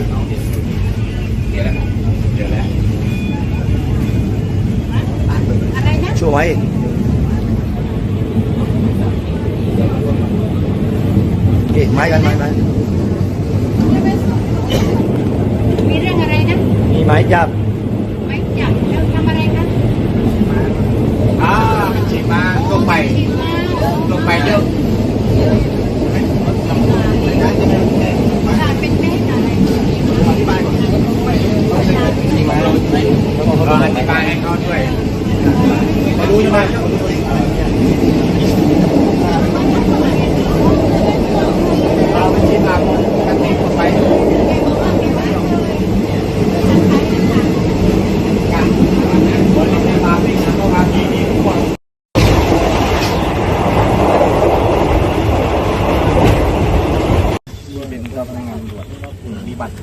น้วยวว้วช่วยเก็บไม้กันไม้ไม้มีเรื่องอะไรนะ มีไม้จับ ไม้จับแล้วทำอะไรคะอ่าจีกมาต้องไป ธิบายให้เขาด้วยเขารู้ใช่ไหมเราไปฉีดมากันติดลงไปการคนที่มาที่เขามาที่นี่ทุกคนที่เป็นเจ้าพนักงานตำรวจมีบัตร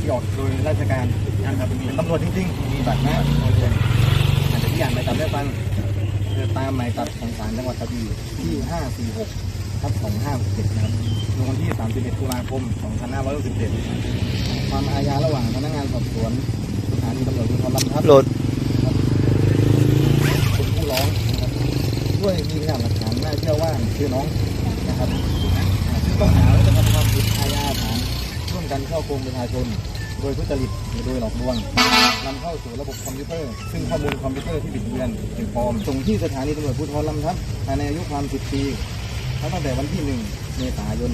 ที่ออกโดยราชการนะครับเป็นตำรวจจริงๆ มีบัตรนะอเคอาจจะที่อ่านหมายจับได้ฟังคือตามหมายจับของศาลจังหวัดกระบี่ที่ 546ทับ2567นะครับลงวันที่ 31 ตุลาคม 2567ความอาญาระหว่างพนักงานสอบสวนสถานีตำรวจภูธรลำทับโหลดเป็นผู้ร้องนะครับด้วยมีพยานหลักฐานน่าเชื่อว่าคือน้องนะครับต้องหาว่าจะกระทำความผิดอาญาฐาน กันช่อโกงประชาชน โดยทุจริตหรือโดยหลอกลวงนำเข้าสู่ระบบคอมพิวเตอร์ ซึ่งข้อมูลคอมพิวเตอร์ที่บิดเบือนเป็นปลอมส่งที่สถานีตำรวจภูธรลำทับภายในอายุความ 10 ปีตั้งแต่วันที่ 1 เมษายน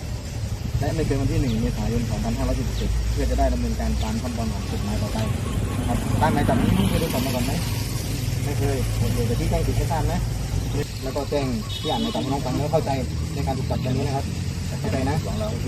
2517 และไม่เกินวันที่ 1 เมษายน 2517 เพื่อจะได้ดำเนินการตามขั้นตอนของกฎหมายต่อไปครับตามหมายจับนี้เคยโดนจับมาก่อนไหมไม่เคยโอเคแต่ที่แจ้งผิดให้ทราบนะ แล้วก็แจ้งที่อ่านในตามน้องฟังแล้วเข้าใจในการถูกจับกันนี้นะครับ เข้าใจนะโอเค